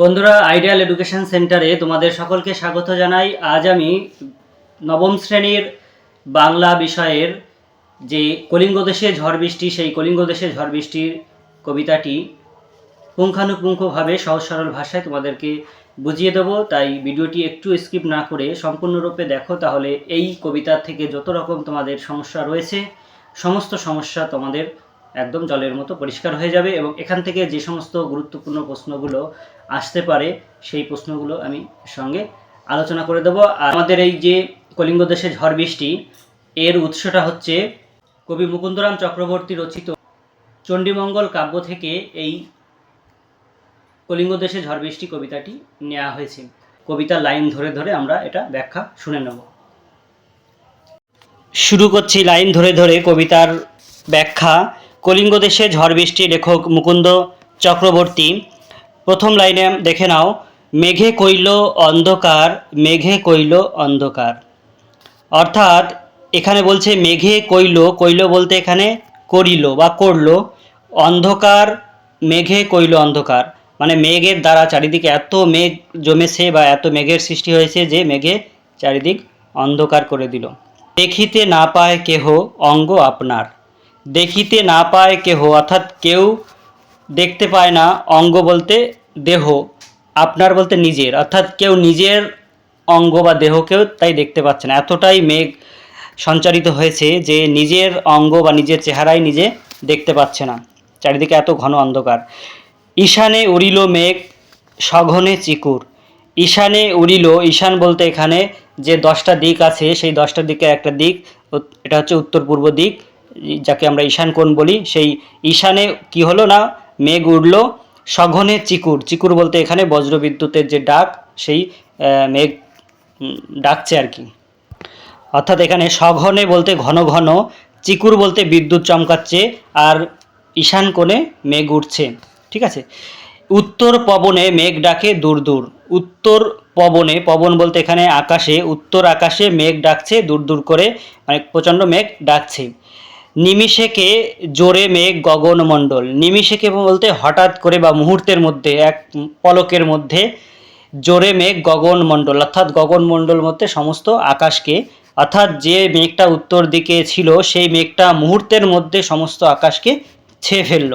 বন্ধুরা ideal education সেন্টারে তোমাদের সকলকে স্বাগত জানাই। আজ আমি নবম শ্রেণির বাংলা বিষয়ের যে কলিঙ্গ দেশে ঝড় বৃষ্টি, সেই কলিঙ্গ দেশে ঝড় বৃষ্টির কবিতাটি পুঙ্খানুপুঙ্খভাবে সহজ সরল ভাষায় তোমাদেরকে বুঝিয়ে দেবো। তাই ভিডিওটি একটু স্কিপ না করে সম্পূর্ণরূপে দেখো, তাহলে এই কবিতার থেকে যত রকম তোমাদের সমস্যা রয়েছে, সমস্ত সমস্যা তোমাদের একদম জলের মতো পরিষ্কার হয়ে যাবে এবং এখান থেকে যে সমস্ত গুরুত্বপূর্ণ প্রশ্নগুলো আসতে পারে, সেই প্রশ্নগুলো আমি সঙ্গে আলোচনা করে দেবো। আর আমাদের এই যে কলিঙ্গ দেশে ঝড় বৃষ্টি, এর উৎসটা হচ্ছে কবি মুকুন্দরাম চক্রবর্তী রচিত চণ্ডীমঙ্গল কাব্য থেকে এই কলিঙ্গ দেশে ঝড় বৃষ্টি কবিতাটি নেওয়া হয়েছে। কবিতার লাইন ধরে ধরে আমরা এটা ব্যাখ্যা শুনে নেব। শুরু করছি লাইন ধরে ধরে কবিতার ব্যাখ্যা। কলিঙ্গ দেশে ঝড় বৃষ্টি, লেখক মুকুন্দ চক্রবর্তী। প্রথম লাইনে দেখে নাও। মেঘে কইল অন্ধকার, মেঘে কইল অন্ধকার। অর্থাৎ এখানে বলছে মেঘে কইল কইল বলতে এখানে করিল বা করল। অন্ধকার, মেঘে কইল অন্ধকার। মানে মেঘের দ্বারা চারিদিকে এত মেঘ জমেছে বা এত মেঘের সৃষ্টি হয়েছে যে মেঘে চারিদিক অন্ধকার করে দিল। দেখিতে না পায় কেহ অঙ্গ আপনার। দেখিতে না পায় কেহ, অর্থাৎ কেউ দেখতে পায় না অঙ্গ বলতে দেহ, আপনার বলতে নিজের, অর্থাৎ কেউ নিজের অঙ্গ বা দেহকেও তাই দেখতে পাচ্ছে না। এতটাই মেঘ সঞ্চারিত হয়েছে যে নিজের অঙ্গ বা নিজের চেহারাই নিজে দেখতে পাচ্ছে না। চারিদিকে এত ঘন অন্ধকার। ঈশানে উড়িল মেঘ, সঘনে চিকুর। ঈশানে উড়িল, ঈশান বলতে এখানে যে দশটা দিক আছে, সেই দশটা দিকের একটা দিক এটা হচ্ছে উত্তর পূর্ব দিক। যাকে আমরা ঈশান কোণ বলি, সেই ঈশানে কি হলো না? মেঘ উড়লো, সঘনে চিকুর। চিকুর বলতে এখানে বজ্রবিদ্যুতের যে ডাক, সেই মেঘ ডাকছে আর কি। অর্থাৎ এখানে সঘনে বলতে ঘন ঘন, চিকুর বলতে বিদ্যুৎ চমকাচ্ছে আর ঈশান কোণে মেঘ উঠছে ঠিক আছে? উত্তর পবনে মেঘ ডাকে দূর দূর। উত্তর পবনে, পবন বলতে এখানে আকাশে, উত্তর আকাশে মেঘ ডাকছে দূর দূর করে মানে প্রচণ্ড মেঘ ডাকছে। নিমিষেকে জোরে মেঘ গগনমণ্ডল নিমিষেকে বলতে হঠাৎ করে বা মুহূর্তের মধ্যে, এক পলকের মধ্যে জোরে মেঘ গগনমণ্ডল অর্থাৎ গগনমণ্ডল মধ্যে সমস্ত আকাশকে, অর্থাৎ যে মেঘটা উত্তর দিকে ছিল, সেই মেঘটা মুহূর্তের মধ্যে সমস্ত আকাশকে ছেয়ে ফেলল।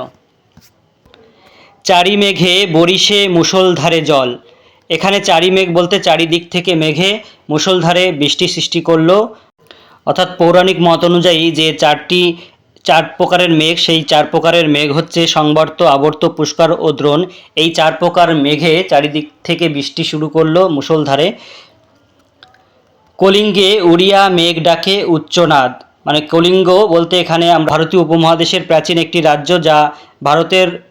চারি মেঘে বরিশে মুষলধারে জল। এখানে চারি মেঘ বলতে চারিদিক থেকে মেঘে মুষলধারে বৃষ্টি সৃষ্টি করল। অর্থাৎ পৌরাণিক মত অনুযায়ী যে চারটি, চার প্রকারের মেঘ, সেই চার প্রকারের মেঘ হচ্ছে সংবর্ত, আবর্ত, পুষ্কর ও দ্রোণ। এই চার প্রকার মেঘে চারিদিক থেকে বৃষ্টি শুরু করল মুষলধারে। কলিঙ্গে উড়িয়া মেঘ ডাকে উচ্চনাদ। মানে কলিঙ্গ বলতে এখানে ভারতীয় উপমহাদেশের প্রাচীন একটি রাজ্য যা ভারতের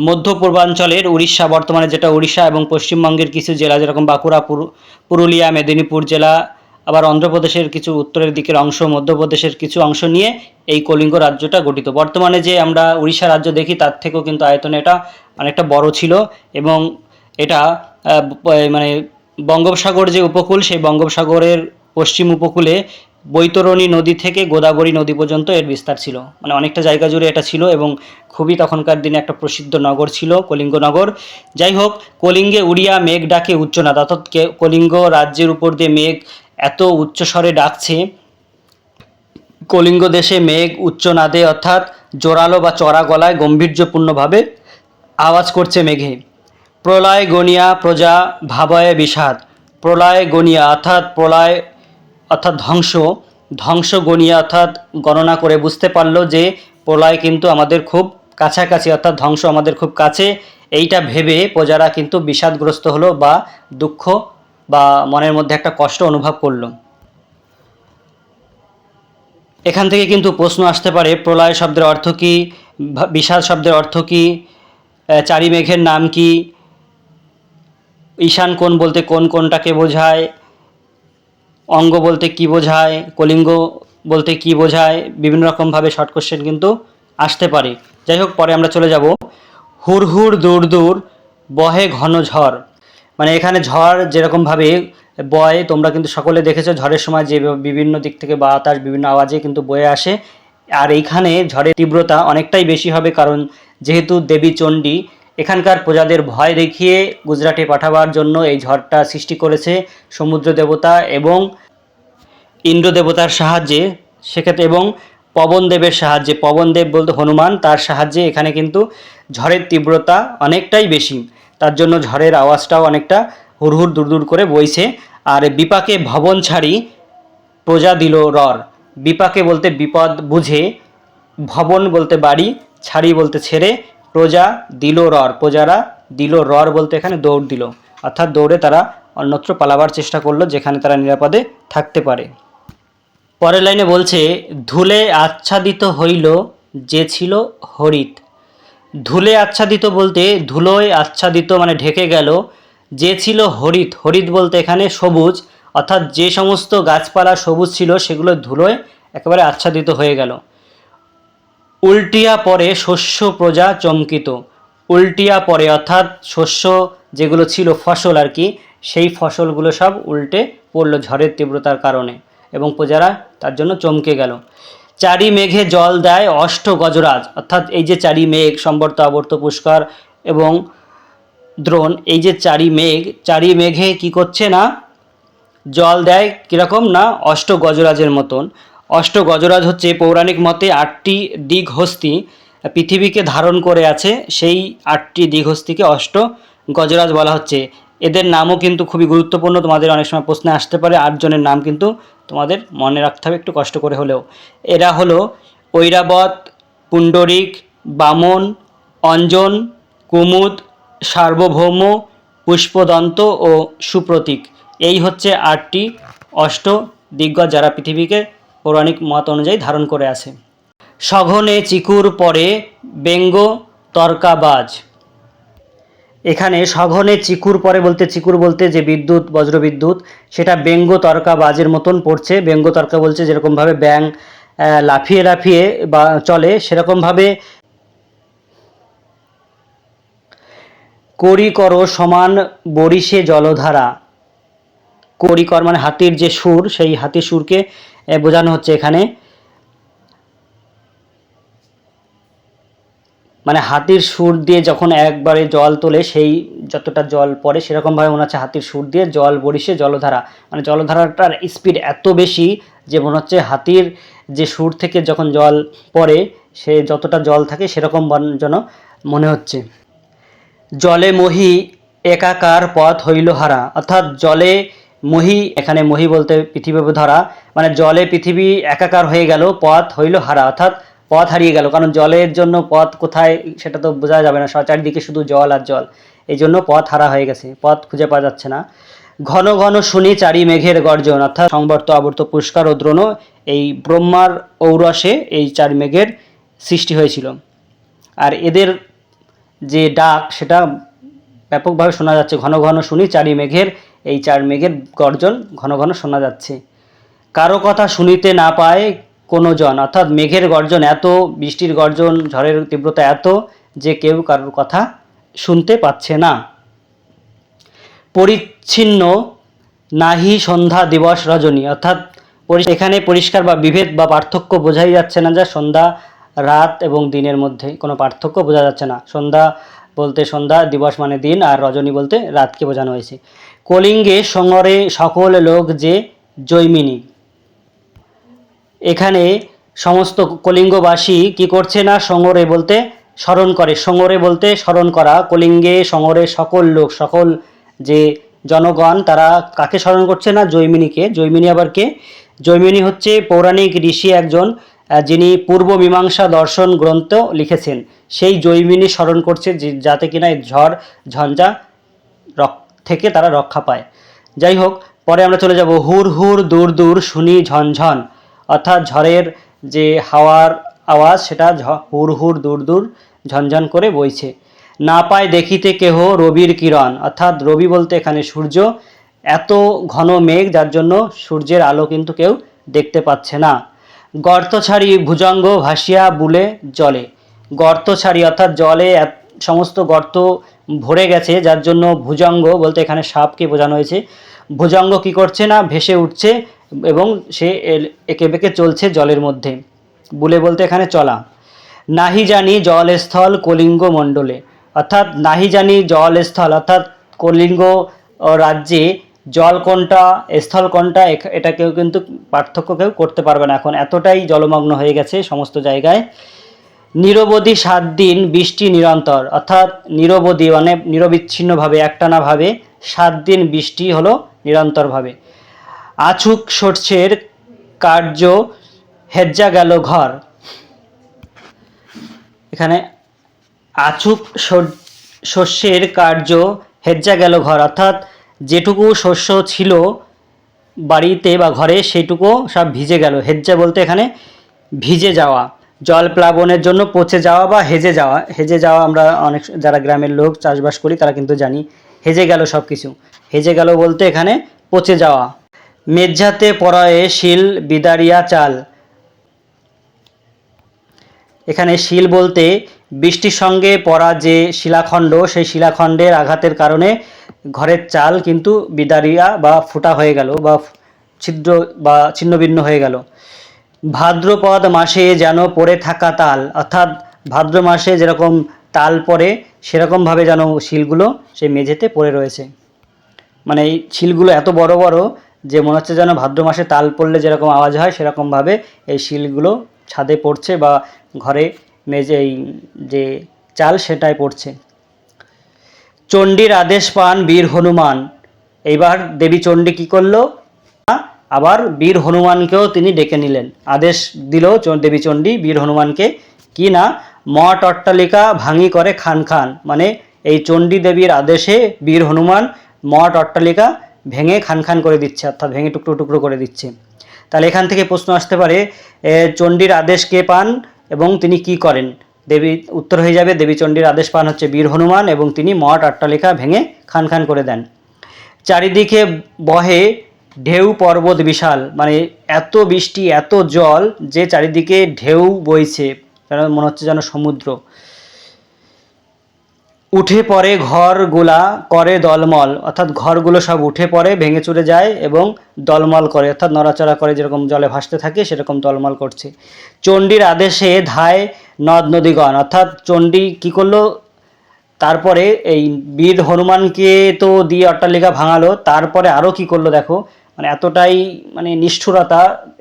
মধ্য পূর্বাঞ্চলের উড়িষ্যা, বর্তমানে যেটা উড়িষ্যা এবং পশ্চিমবঙ্গের কিছু জেলা, যেরকম বাঁকুড়া, পুরু- পুরুলিয়া, মেদিনীপুর জেলা আবার অন্ধ্রপ্রদেশের কিছু উত্তরের দিকের অংশ, মধ্যপ্রদেশের কিছু অংশ নিয়ে এই কলিঙ্গ রাজ্যটা গঠিত। বর্তমানে যে আমরা উড়িষ্যা রাজ্য দেখি, তার থেকেও কিন্তু আয়তনে এটা অনেকটা বড় ছিল এবং এটা মানে বঙ্গোপসাগর যে উপকূল, সেই বঙ্গোপসাগরের পশ্চিম উপকূলে বৈতরণী নদী থেকে গোদাবরী নদী পর্যন্ত এর বিস্তার ছিল। মানে অনেকটা জায়গা জুড়ে এটা ছিল এবং খুবই তখনকার দিনে একটা প্রসিদ্ধ নগর ছিল কলিঙ্গ নগর যাই হোক, কলিঙ্গে উড়িয়া মেঘ ডাকে উচ্চনাদ অর্থাৎ কলিঙ্গ রাজ্যের উপর দিয়ে মেঘ এত উচ্চ স্বরে ডাকছে। কলিঙ্গ দেশে মেঘ উচ্চনাদে অর্থাৎ জোরালো বা চড়া গলায় গম্ভীর্যপূর্ণভাবে আওয়াজ করছে মেঘে। প্রলয় গনিয়া প্রজা ভাবয়ে বিষাদ। প্রলয় গনিয়া অর্থাৎ প্রলয় অর্থাৎ ধ্বংস। ধ্বংস গনিয়া অর্থাৎ গণনা করে বুঝতে পারল যে প্রলয় কিন্তু আমাদের খুব কাছাকাছি অর্থাৎ ধ্বংস আমাদের খুব কাছে। এইটা ভেবে প্রজারা কিন্তু বিষাদগ্রস্ত হলো বা দুঃখ বা মনের মধ্যে একটা কষ্ট অনুভব করল এখান থেকে কিন্তু প্রশ্ন আসতে পারে, প্রলয় শব্দের অর্থ কী? বিষাদ শব্দের অর্থ কী? চারি মেঘের নাম কি? ঈশান কোন বলতে কোন কোনটাকে বোঝায়? অঙ্গ বলতে কি বোঝায়? কলিঙ্গ বলতে কি বোঝায়? বিভিন্ন রকমভাবে শর্ট কোশ্চেন কিন্তু আসতে পারে। যাই হোক, পরে আমরা চলে যাব। হুর হুর দূর দূর বহে ঘন ঝড়। মানে এখানে ঝড় যেরকমভাবে বয়, তোমরা কিন্তু সকলে দেখেছ ঝড়ের সময় যে বিভিন্ন দিক থেকে বাতাস, বিভিন্ন আওয়াজে কিন্তু বয়ে আসে। আর এইখানে ঝড়ের তীব্রতা অনেকটাই বেশি হবে কারণ যেহেতু দেবী চণ্ডী, এখানকার প্রজাদের ভয় দেখিয়ে গুজরাটে পাঠাবার জন্য এই ঝড়টা সৃষ্টি করেছে সমুদ্র দেবতা এবং ইন্দ্র দেবতার সাহায্যে। সেক্ষেত্রে এবং পবনদেবের সাহায্যে। পবনদেব বলতে হনুমান, তার সাহায্যে এখানে কিন্তু ঝড়ের তীব্রতা অনেকটাই বেশি। তার জন্য ঝড়ের আওয়াজটাও অনেকটা হুড়হুড় দূর করে বইছে। আর বিপাকে ভবন ছাড়ি প্রজা দিল রর। বিপাকে বলতে বিপদ বুঝে, ভবন বলতে বাড়ি, ছাড়ি বলতে ছেড়ে, প্রজা দিল রর। প্রজারা দিল রর বলতে এখানে দৌড় দিল। অর্থাৎ দৌড়ে তারা অন্যত্র পালাবার চেষ্টা করল, যেখানে তারা নিরাপদে থাকতে পারে। পরের লাইনে বলছে, ধুলে আচ্ছাদিত হইল যে ছিল হরিত। ধুলে আচ্ছাদিত বলতে, ধুলোয় আচ্ছাদিত মানে ঢেকে গেল, যে ছিল হরিত। হরিত বলতে এখানে সবুজ, অর্থাৎ যে সমস্ত গাছপালা সবুজ ছিল, সেগুলো ধুলোয় একেবারে আচ্ছাদিত হয়ে গেল। উল্টিয়া পরে শস্য প্রজা চমকিত। উল্টিয়া পরে অর্থাৎ শস্য যেগুলো ছিল ফসল আর কি, সেই ফসলগুলো সব উল্টে পড়ল ঝড়ের তীব্রতার কারণে এবং প্রজারা তার জন্য চমকে গেল। চারি মেঘে জল দেয় অষ্ট গজরাজ। অর্থাৎ এই যে চারি মেঘ, সম্বর্ত আবর্ত পুষ্কর এবং দ্রোণ, এই যে চারি মেঘ, চারি মেঘে কি করছে না? জল দেয় কীরকম না? অষ্ট গজরাজের মতন। অষ্ট গজরাজ হচ্ছে পৌরাণিক মতে আটটি দিঘহস্তি পৃথিবীকে ধারণ করে আছে। সেই আটটি দিঘহস্তিকে অষ্ট গজরাজ বলা হচ্ছে। এদের নামও কিন্তু খুবই গুরুত্বপূর্ণ। তোমাদের অনেক সময় প্রশ্নে আসতে পারে, আটজনের নাম কিন্তু তোমাদের মনে রাখতে হবে একটু কষ্ট করে হলেও। এরা হলো ঐরাবত, পুণ্ডরিক, বামন, অঞ্জন, কুমুদ, সার্বভৌম, পুষ্পদন্ত ও সুপ্রতীক। এই হচ্ছে আটটি অষ্ট দিগ্গজ যারা পৃথিবীকে পৌরাণিক মত অনুযায়ী ধারণ করে আছে। সঘনে চিকুর পরে ব্যঙ্গ তর্কাবাজ। এখানে সঘনে চিকুর পরে বলতে, চিকুর বলতে যে বিদ্যুৎ, বজ্রবিদ্যুৎ, সেটা ব্যঙ্গ তর্কা বাজের মতন পড়ছে। ব্যঙ্গ তর্কা বলছে যেরকমভাবে ব্যাং লাফিয়ে লাফিয়ে বা চলে, সেরকমভাবে করি করো সমান বরিশে জলধারা। করিকর মানে হাতির যে সুর, সেই হাতির সুরকে বোঝানো হচ্ছে এখানে। মানে হাতির সুর দিয়ে যখন একবারে জল তোলে, সেই যতটা জল পড়ে সেরকমভাবে মনে হচ্ছে হাতির সুর দিয়ে জল বরিশে জলধারা। মানে জলধারাটার স্পিড এত বেশি যে মনে হচ্ছে হাতির যে সুর থেকে যখন জল পড়ে, সে যতটা জল থাকে সেরকম যেন মনে হচ্ছে। জলে মহি একাকার পথ হইল হারা। অর্থাৎ জলে মহি, এখানে মহি বলতে পৃথিবী ধরা মানে জলে পৃথিবী একাকার হয়ে গেল, পথ হইল হারা। অর্থাৎ পথ হারিয়ে গেল। কারণ জলের জন্য পথ কোথায় সেটা তো বোঝা যাবে না। চারিদিকে শুধু জল আর জল। এই জন্য পথ হারা হয়ে গেছে। পথ খুঁজে পাওয়া যাচ্ছে না। ঘন ঘন শুনি, চারি মেঘের গর্জন, অর্থাৎ সংবর্ত আবর্ত পুষ্কার ও দ্রোণ, এই ব্রহ্মার ঔরসে এই চার মেঘের সৃষ্টি হয়েছিল। আর এদের যে ডাক, সেটা ব্যাপকভাবে শোনা যাচ্ছে। ঘন ঘন শুনি, চারি মেঘের এই চার মেঘের গর্জন ঘন ঘন শোনা যাচ্ছে। কারও কথা শুনিতে না পায় কোনো জন অর্থাৎ মেঘের গর্জন এত, বৃষ্টির গর্জন, ঝড়ের তীব্রতা এত যে কেউ কারোর কথা শুনতে পাচ্ছে না। পরিচ্ছিন্ন নাহি সন্ধ্যা দিবস রজনী, অর্থাৎ এখানে পরিষ্কার বা বিভেদ বা পার্থক্য বোঝাই যাচ্ছে না যে সন্ধ্যা, রাত এবং দিনের মধ্যে, কোনো পার্থক্য বোঝা যাচ্ছে না। সন্ধ্যা বলতে সন্ধ্যা দিবস মানে দিন, আর রজনী বলতে রাতকে বোঝানো হয়েছে। কলিঙ্গে সঙ্গরে সকল লোক যে জৈমিনী এখানে সমস্ত কলিঙ্গবাসী কি করছে না? সঙ্গরে বলতে স্মরণ করে। সঙ্গরে বলতে স্মরণ করা। কলিঙ্গে সঙ্গরে সকল লোক, সকল যে জনগণ, তারা কাকে স্মরণ করছে না? জৈমিনীকে। জৈমিনী আবার কে? জৈমিনী হচ্ছে পৌরাণিক ঋষি একজন যিনি পূর্ব মীমাংসা দর্শন গ্রন্থ লিখেছেন। সেই জৈমিনী স্মরণ করছে যাতে কিনা এই ঝড়, ঝঞ্ঝা থেকে তারা রক্ষা পায়। যাই হোক, পরে আমরা চলে যাব। হুর হুর দূর দূর শুনি ঝনঝন। অর্থাৎ ঝড়ের যে হাওয়ার আওয়াজ, সেটা হুর হুর দূর দূর ঝনঝন করে বইছে। না পায় দেখিতে কেহ রবির কিরণ। অর্থাৎ রবি বলতে এখানে সূর্য। এত ঘন মেঘ, যার জন্য সূর্যের আলো কিন্তু কেউ দেখতে পাচ্ছে না। গর্ত ছাড়ি ভুজঙ্গ ভাসিয়া বুলে জলে। গর্ত ছাড়ি, অর্থাৎ জলে সমস্ত গর্ত ভরে গেছে, যার জন্য ভুজঙ্গ বলতে এখানে সাপকে বোঝানো হয়েছে। ভুজঙ্গ কি করছে না? ভেসে উঠছে। এবং সে এঁকে বেঁকে চলছে জলের মধ্যে। বুলে বলতে এখানে চলা। নাহি জানি জলস্থল কলিঙ্গ মণ্ডলে। অর্থাৎ নাহি জানি জলস্থল, অর্থাৎ কলিঙ্গ রাজ্যে জল কোনটা, স্থল কোনটা এটা কেউ কিন্তু পার্থক্য কেউ করতে পারবে না। এখন এতটাই জলমগ্ন হয়ে গেছে সমস্ত জায়গায়। নিরবধি সাত দিন বৃষ্টি নিরন্তর, অর্থাৎ নিরবধি মানে নিরবিচ্ছিন্নভাবে একটানাভাবে সাত দিন বৃষ্টি হলো নিরন্তরভাবে। আছুক শস্যের কার্য, হেজ্জা গেল ঘর। এখানে আছুক শস্যের কার্য, হেজ্জা গেল ঘর। অর্থাৎ যেটুকু শস্য ছিল বাড়িতে বা ঘরে সেটুকু সব ভিজে গেল। হেজ্জা বলতে এখানে ভিজে যাওয়া। জল প্লাবনের জন্য পচে যাওয়া বা হেজে যাওয়া। হেজে যাওয়া আমরা অনেক যারা গ্রামের লোক চাষবাস করি, তারা কিন্তু জানি। হেজে গেল সব কিছু হেজে গেল বলতে এখানে পচে যাওয়া। মেঝাতে পরয়ে শিল বিদারিয়া চাল। এখানে শিল বলতে বৃষ্টির সঙ্গে পড়া যে শিলাখণ্ড, সেই শিলাখণ্ডের আঘাতের কারণে ঘরের চাল কিন্তু বিদারিয়া বা ফুটা হয়ে গেল বা ছিদ্র বা ছিন্নভিন্ন হয়ে গেল। ভাদ্রপদ মাসে যেন পড়ে থাকা তাল, অর্থাৎ ভাদ্র মাসে যেরকম তাল পড়ে, সেরকমভাবে যেন শিলগুলো সেই মেঝেতে পড়ে রয়েছে। মানে এই শিলগুলো এত বড় বড় যে মনে হচ্ছে যেন ভাদ্র মাসে তাল পড়লে যেরকম আওয়াজ হয় সেরকমভাবে এই শিলগুলো ছাদে পড়ছে বা ঘরে মেঝে এই যে চাল সেটাই পড়ছে। চণ্ডীর আদেশ পান বীর হনুমান। এইবার দেবী চণ্ডী কী করল? আবার বীর হনুমানকেও তিনি ডেকে নিলেন। আদেশ দিল দেবী চণ্ডী, বীর হনুমানকে কি না মঠ অট্টালিকা ভাঙি করে খান খান। মানে এই চণ্ডী দেবীর আদেশে বীর হনুমান মঠ অট্টালিকা ভেঙে খান খান করে দিচ্ছে, অর্থাৎ ভেঙে টুকরো টুকরো করে দিচ্ছে। তাহলে এখান থেকে প্রশ্ন আসতে পারে চণ্ডীর আদেশ কে পান এবং তিনি কি করেন? দেবী, উত্তর হয়ে যাবে, দেবী চণ্ডীর আদেশ পান হচ্ছে বীর হনুমান এবং তিনি মঠ অট্টালিকা ভেঙে খান খান করে দেন। চারিদিকে বহে ঢেউ পর্বত বিশাল মানে এত বৃষ্টি, এত জল যে চারিদিকে ঢেউ বইছে, যেন মনে হচ্ছে যেন সমুদ্র। উঠে পড়ে ঘরগুলা করে দলমল, অর্থাৎ ঘরগুলো সব উঠে পড়ে, ভেঙে চুরে যায় এবং দলমল করে, অর্থাৎ নড়াচড়া করে যেরকম জলে ভাসতে থাকে সেরকম দলমল করছে। চণ্ডীর আদেশে ধায় নদ নদীগণ, অর্থাৎ চণ্ডী কী করল? তারপরে এই বীর হনুমানকে তো দিয়ে অট্টালিকা ভাঙালো, তারপরে আরও কি করল দেখো? মানে এতটাই মানে নিষ্ঠুরতা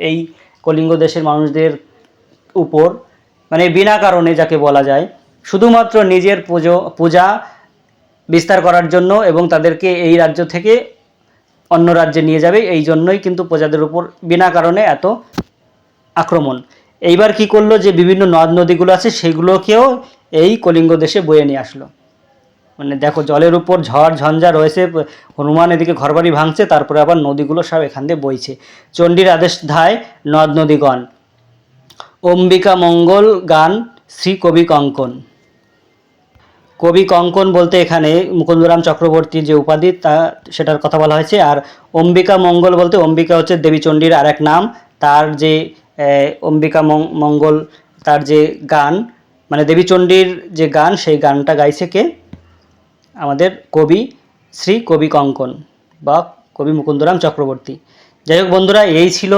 এই কলিঙ্গ দেশের মানুষদের উপর মানে বিনা কারণে যাকে বলা যায়। শুধুমাত্র নিজের পুজো, পূজা বিস্তার করার জন্য এবং তাদেরকে এই রাজ্য থেকে অন্য রাজ্যে নিয়ে যাবে, এই জন্যই কিন্তু প্রজাদের উপর বিনা কারণে এত আক্রমণ। এইবার কি করল যে বিভিন্ন নদ নদীগুলো আছে, সেগুলোকেও এই কলিঙ্গ দেশে বয়ে নিয়ে আসলো। মানে দেখো, জলের উপর ঝড়, ঝঞ্ঝা রয়েছে, হনুমান এদিকে ঘরবাড়ি ভাঙছে, তারপরে আবার নদীগুলো সব এখান দিয়ে বইছে। চণ্ডীর আদেশ ধায় নদ নদীগণ। অম্বিকা মঙ্গল গান, শ্রী কবি কঙ্কন। কবি কঙ্কন বলতে এখানে মুকুন্দরাম চক্রবর্তীর যে উপাধি, তা সেটার কথা বলা হয়েছে। আর অম্বিকা মঙ্গল বলতে অম্বিকা হচ্ছে দেবী চণ্ডীর আর এক নাম। তার যে অম্বিকা মঙ্গল, তার যে গান মানে দেবী চণ্ডীর যে গান, সেই গানটা গাইছে কে? আমাদের কবি, শ্রী কবি কঙ্কন বা কবি মুকুন্দরাম চক্রবর্তী। যাই হোক বন্ধুরা, এই ছিল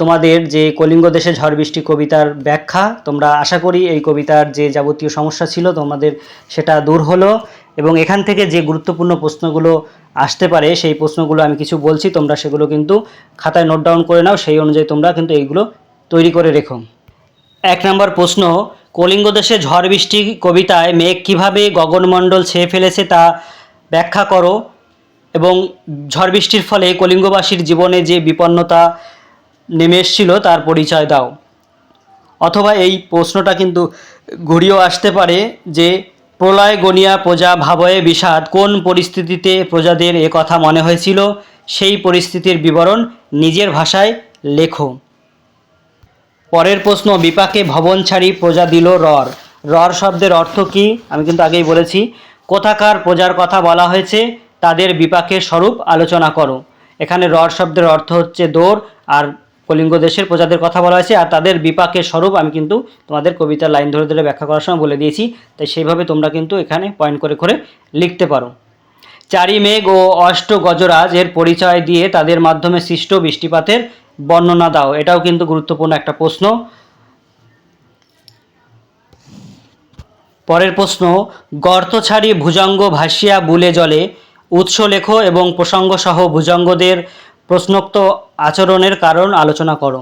তোমাদের যে কলিঙ্গ দেশে ঝড় বৃষ্টি কবিতার ব্যাখ্যা, তোমরা আশা করি এই কবিতার যে যাবতীয় সমস্যা ছিল তোমাদের সেটা দূর হলো এবং এখান থেকে যে গুরুত্বপূর্ণ প্রশ্নগুলো আসতে পারে, সেই প্রশ্নগুলো আমি কিছু বলছি, তোমরা সেগুলো কিন্তু খাতায় নোট ডাউন করে নাও, সেই অনুযায়ী তোমরা কিন্তু এইগুলো তৈরি করে রেখো। এক নম্বর প্রশ্ন, কলিঙ্গ দেশে ঝড় বৃষ্টি কবিতায় মেঘ কীভাবে গগনমণ্ডল ছেয়ে ফেলেছে তা ব্যাখ্যা করো এবং ঝড় বৃষ্টির ফলে কলিঙ্গবাসীর জীবনে যে বিপন্নতা নেমে এসেছিল, তার পরিচয় দাও। অথবা এই প্রশ্নটা কিন্তু ঘুরিয়েও আসতে পারে যে, প্রলয়, গনিয়া, প্রজা, ভাবয়ে, বিষাদ, কোন পরিস্থিতিতে প্রজাদের এ কথা মনে হয়েছিল? সেই পরিস্থিতির বিবরণ নিজের ভাষায় লেখো। পরের প্রশ্ন, বিপাকে ভবন ছাড়ি প্রজা দিল রর। রর শব্দের অর্থ কি? আমি কিন্তু আগেই বলেছি, কোথাকার প্রজার কথা বলা হয়েছে, তাদের বিপাকের স্বরূপ আলোচনা করো। এখানে রর শব্দের অর্থ হচ্ছে দৌড়, আর কলিঙ্গ দেশের প্রজাদের কথা বলা হয়েছে আর তাদের বিপাকের স্বরূপ আমি কিন্তু তোমাদের কবিতার লাইন ধরে ধরে ব্যাখ্যা করার সময় বলে দিয়েছি। তাই সেইভাবে তোমরা কিন্তু এখানে পয়েন্ট করে করে লিখতে পারো। চারি মেঘ ও অষ্ট গজরাজ এর পরিচয় দিয়ে তাদের মাধ্যমে সৃষ্ট বৃষ্টিপাতের বর্ণনা দাও। এটাও কিন্তু গুরুত্বপূর্ণ একটা প্রশ্ন। পরের প্রশ্ন, গর্ত ছাড়ি ভুজঙ্গ ভাসিয়া বুলে জলে, উৎস লেখ এবং প্রসঙ্গসহ ভুজঙ্গদের প্রশ্নোক্ত আচরণের কারণ আলোচনা করো।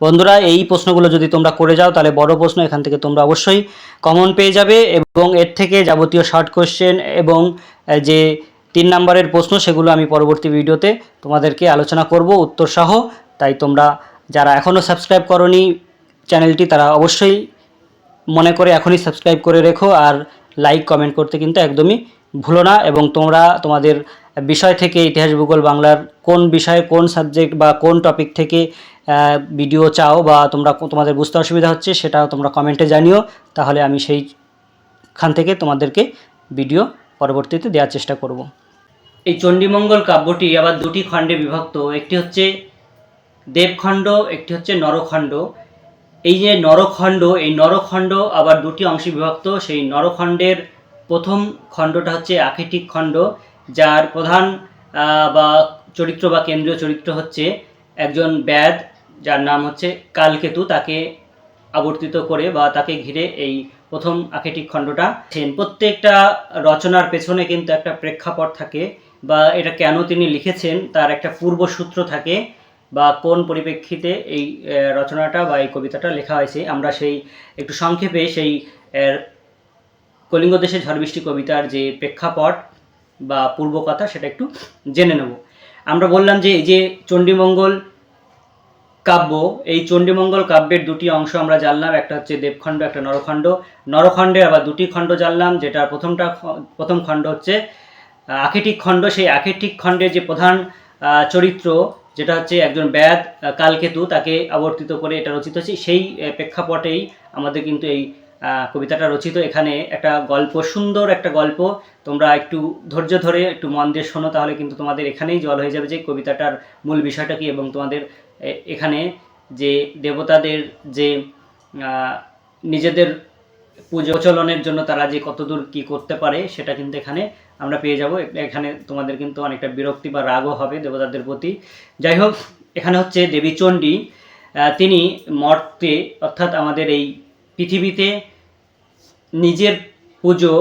বন্ধুরা, এই প্রশ্নগুলো যদি তোমরা করে যাও, তাহলে বড় প্রশ্ন, এখান থেকে তোমরা অবশ্যই কমন পেয়ে যাবে এবং এর থেকে যাবতীয় শর্ট কোশ্চেন এবং যে তিন নম্বরের প্রশ্ন, সেগুলো আমি পরবর্তী ভিডিওতে তোমাদেরকে আলোচনা করব উত্তর সহ তাই তোমরা যারা এখনও সাবস্ক্রাইব করনি চ্যানেলটি তারা অবশ্যই মনে করে এখনই সাবস্ক্রাইব করে রেখো। আর লাইক কমেন্ট করতে কিন্তু একদমই ভুলো না এবং তোমরা তোমাদের বিষয় থেকে ইতিহাস ভূগোল বাংলার কোন বিষয়ে কোন সাবজেক্ট বা কোন টপিক থেকে ভিডিও চাও বা তোমরা তোমাদের বুঝতে অসুবিধা হচ্ছে সেটাও তোমরা কমেন্টে জানিও। তাহলে আমি সেইখান থেকে তোমাদেরকে ভিডিও পরবর্তীতে দেওয়ার চেষ্টা করব। এই চণ্ডীমঙ্গল কাব্যটি আবার দুটি খণ্ডে বিভক্ত। একটি হচ্ছে দেবখণ্ড, একটি হচ্ছে নরখণ্ড। এই যে নরখণ্ড, এই নরখণ্ড আবার দুটি অংশে বিভক্ত। সেই নরখণ্ডের প্রথম খণ্ডটা হচ্ছে আখিটিক খণ্ড। যার প্রধান বা চরিত্র বা কেন্দ্রীয় চরিত্র হচ্ছে একজন ব্যাদ, যার নাম হচ্ছে কালকেতু তাকে আবর্তিত করে বা তাকে ঘিরে এই প্রথম আখিটিক খণ্ডটা আছেন। প্রত্যেকটা রচনার পেছনে কিন্তু একটা প্রেক্ষাপট থাকে বা এটা কেন তিনি লিখেছেন, তার একটা পূর্বসূত্র থাকে বা কোন পরিপ্রেক্ষিতে এই রচনাটা বা এই কবিতাটা লেখা হয়েছে আমরা সেই একটু সংক্ষেপে সেই কলিঙ্গ দেশে ঝড় বৃষ্টি কবিতার যে প্রেক্ষাপট বা পূর্ব কথা সেটা একটু জেনে নেব। আমরা বললাম যে এই যে চণ্ডীমঙ্গল কাব্য, এই চণ্ডীমঙ্গল কাব্যের দুটি অংশ আমরা জানলাম, একটা হচ্ছে দেবখণ্ড, একটা নরখণ্ড। নরখণ্ডে আবার দুটি খণ্ড জানলাম, যেটা প্রথমটা প্রথম খণ্ড হচ্ছে আখেটিক খণ্ড। সেই আখেটিক খণ্ডের যে প্রধান চরিত্র, যেটা হচ্ছে একজন ব্যাদ কালকেতু, তাকে আবর্তিত করে এটা রচিত হচ্ছে সেই প্রেক্ষাপটেই আমাদের কিন্তু এই কবিতাটা রচিত। এখানে একটা গল্প, সুন্দর একটা গল্প। তোমরা একটু ধৈর্য ধরে, একটু মন দিয়ে শোনো, তাহলে কিন্তু তোমাদের এখানেই জল হয়ে যাবে যে কবিতাটার মূল বিষয়টা কি এবং তোমাদের এখানে যে দেবতাদের যে নিজেদের পুজো চলনের জন্য তারা যে কতদূর কি করতে পারে, সেটা কিন্তু এখানে আমরা পেয়ে যাব। এখানে তোমাদের কিন্তু অনেকটা বিরক্তি বা রাগও হবে দেবতাদের প্রতি। যাই হোক, এখানে হচ্ছে দেবী চণ্ডী। তিনি মর্তে, অর্থাৎ আমাদের এই পৃথিবীতে নিজের পুজো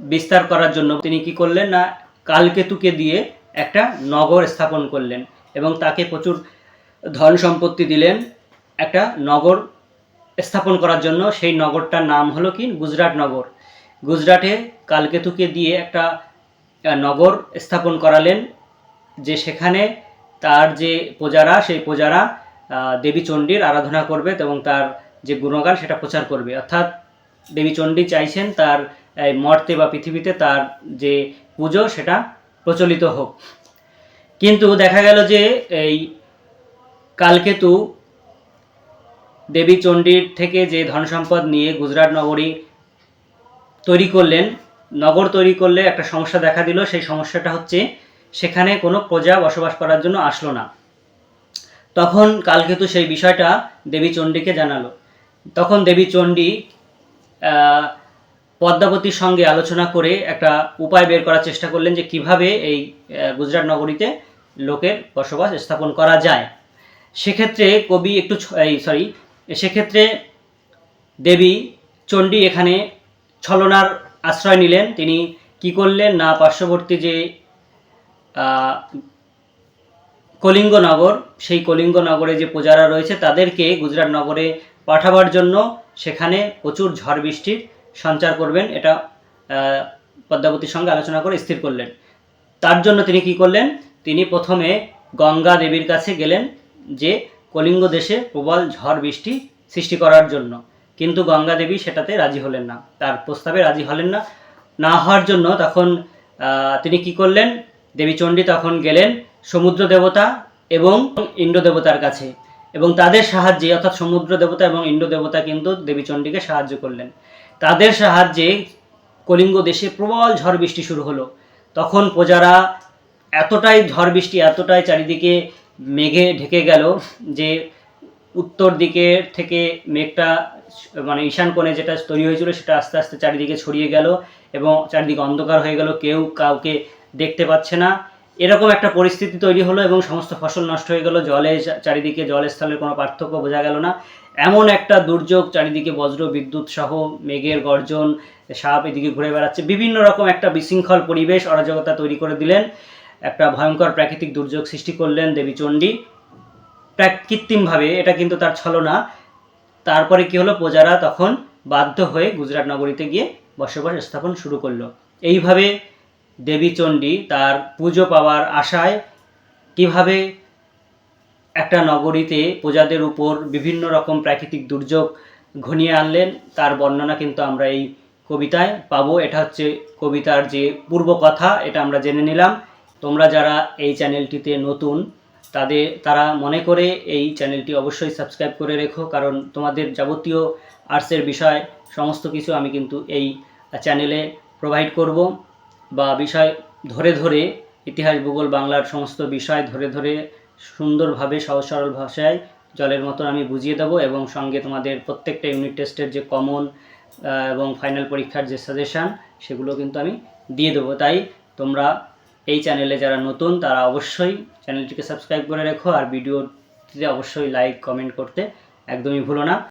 বিস্তার করার জন্য তিনি কি করলেন না, কালকেতুকে দিয়ে একটা নগর স্থাপন করলেন এবং তাকে প্রচুর ধন সম্পত্তি দিলেন। একটা নগর স্থাপন করার জন্য সেই নগরটার নাম হলো কি? গুজরাট নগর। গুজরাটে কালকেতুকে দিয়ে একটা নগর স্থাপন করালেন যে সেখানে তার যে প্রজারা, সেই প্রজারা দেবী চণ্ডীর আরাধনা করবে এবং তার যে গুণগান সেটা প্রচার করবে। অর্থাৎ দেবী চণ্ডী চাইছেন তার মর্তে বা পৃথিবীতে তার যে পুজো সেটা প্রচলিত হোক। কিন্তু দেখা গেল যে এই কালকেতু দেবী চণ্ডীর থেকে যে ধন সম্পদ নিয়ে গুজরাট নগরী তৈরি করলেন, নগর তৈরি করলে একটা সমস্যা দেখা দিল, সেই সমস্যাটা হচ্ছে সেখানে কোনো প্রজা বসবাস করার জন্য আসলো না। তখন কালকেতু সেই বিষয়টা দেবী চণ্ডীকে জানালো। তখন দেবী চণ্ডী পদ্মাবতীর সঙ্গে আলোচনা করে একটা উপায় বের করার চেষ্টা করলেন যে কীভাবে এই গুজরাট নগরীতে লোকের বসবাস স্থাপন করা যায়। সেক্ষেত্রে কবি একটু এই সরি সেক্ষেত্রে দেবী চণ্ডী এখানে ছলনার আশ্রয় নিলেন। তিনি কি করলেন? না পার্শ্ববর্তী যে আহ, কলিঙ্গ নগর সেই কলিঙ্গ নগরে যে প্রজারা রয়েছে তাদেরকে গুজরাট নগরে পাঠাবার জন্য সেখানে প্রচুর ঝড় বৃষ্টির সঞ্চার করবেন। এটা পদ্মাবতীর সঙ্গে আলোচনা করে স্থির করলেন। তার জন্য তিনি কি করলেন? তিনি প্রথমে গঙ্গা দেবীর কাছে গেলেন যে কলিঙ্গ দেশে প্রবল ঝড় বৃষ্টি সৃষ্টি করার জন্য। কিন্তু গঙ্গা দেবী সেটাতে রাজি হলেন না। তার প্রস্তাবে রাজি হলেন না। না হওয়ার জন্য তখন তিনি কি করলেন? দেবী চণ্ডী তখন গেলেন সমুদ্র দেবতা এবং ইন্দ্র দেবতার কাছে। এবং তাদের সাহায্যে, অর্থাৎ সমুদ্র দেবতা এবং ইন্দ্র দেবতা কিন্তু দেবী চণ্ডীকে সাহায্য করলেন। তাদের সাহায্যে কলিঙ্গ দেশে প্রবল ঝড় বৃষ্টি শুরু হলো। তখন প্রজারা এতটাই ঝড় বৃষ্টি, এতটাই চারিদিকে মেঘে ঢেকে গেল যে উত্তর দিকে থেকে মেঘটা মানে ঈশান কোণে যেটা তৈরি হয়েছিল সেটা আস্তে আস্তে চারিদিকে ছড়িয়ে গেল এবং চারিদিকে অন্ধকার হয়ে গেল। কেউ কাউকে দেখতে পাচ্ছে না। এরকম একটা পরিস্থিতি তৈরি হলো এবং সমস্ত ফসল নষ্ট হয়ে গেল, জলে চারিদিকে জলস্থলের কোনো পার্থক্য বোঝা গেল না। এমন একটা দুর্যোগ, চারিদিকে বজ্র, বিদ্যুৎ সহ মেঘের গর্জন, সাপ এদিকে ঘুরে বেড়াচ্ছে। বিভিন্ন রকম একটা বিশৃঙ্খল পরিবেশ অরাজকতা তৈরি করে দিলেন। একটা ভয়ঙ্কর প্রাকৃতিক দুর্যোগ সৃষ্টি করলেন দেবী চণ্ডী। কৃত্রিমভাবে এটা কিন্তু তার ছলনা। তারপরে কি হলো? প্রজারা তখন বাধ্য হয়ে গুজরাট নগরীতে গিয়ে বসবাস স্থাপন শুরু করল। এইভাবে দেবী চণ্ডী তার পুজো পাওয়ার আশায় কীভাবে একটা নগরীতে প্রজাদের উপর বিভিন্ন রকম প্রাকৃতিক দুর্যোগ ঘনিয়ে আনলেন, তার বর্ণনা কিন্তু আমরা এই কবিতায় পাবো। এটা হচ্ছে কবিতার যে পূর্ব কথা, এটা আমরা জেনে নিলাম। তোমরা যারা এই চ্যানেলটিতে নতুন তাদের তারা মনে করে এই চ্যানেলটি অবশ্যই সাবস্ক্রাইব করে রেখো, কারণ তোমাদের যাবতীয় আর্টসের বিষয়, সমস্ত কিছু আমি কিন্তু এই চ্যানেলে প্রোভাইড করব। বা বিষয় ধরে ধরে ইতিহাস, ভূগোল, বাংলার সমস্ত বিষয় ধরে ধরে সুন্দরভাবে, সহজ, সরল ভাষায় জলের মতন আমি বুঝিয়ে দেবো এবং সঙ্গে তোমাদের প্রত্যেকটা ইউনিট টেস্টের যে কমন এবং ফাইনাল পরীক্ষার যে সাজেশান সেগুলো কিন্তু আমি দিয়ে দেবো। তাই তোমরা এই চ্যানেলে যারা নতুন, তারা অবশ্যই চ্যানেলটিকে সাবস্ক্রাইব করে রেখো আর ভিডিওটিতে অবশ্যই লাইক কমেন্ট করতে একদমই ভুলো না।